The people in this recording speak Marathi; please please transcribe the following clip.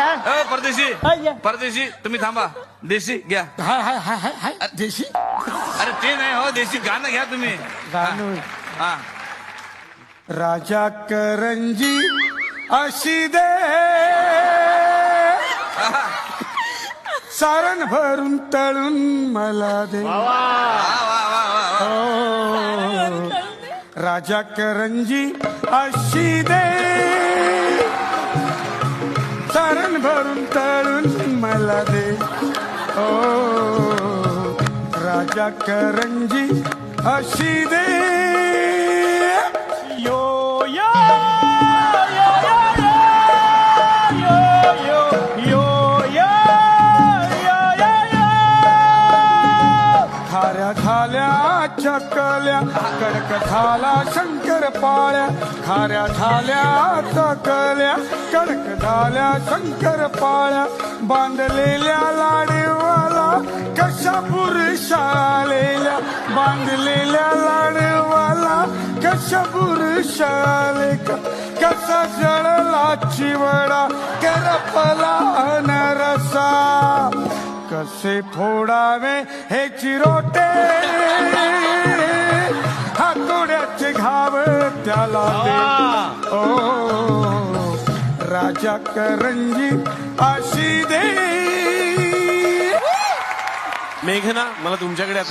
अ, परदेशी. हाय, या. परदेशी तुम्ही थांबा. देशी घ्या. हाय हाय हाय हाय हाय देशी. अरे ते नाही हो देशी गाणं घ्या तुम्ही. गाणं. हा राजा करंजी अशी दे. सारण भरून तळून मला दे. वा वा वा वा वा. ओ, राजा करंजी अशी दे. सारण भरून तळून मला दे. ओ राजा करंजी अशी दे. खाल्या चकल्या कडक झाला शंकर पाळ्या खाऱ्या झाल्या चकल्या कडक झाल्या शंकर पाळ्या बांधलेल्या लाडवाला कशा पुरुषालेल्या बांधलेल्या लाडवाला कशा पुरुषाले कसा जळला चिवडा करपला अनरसा कसे फोडावे हे चिरोटे. हातोड्याचे घाव त्याला दे ओ राजा करंजी अशी दे. मेघना मला तुमच्याकडे आता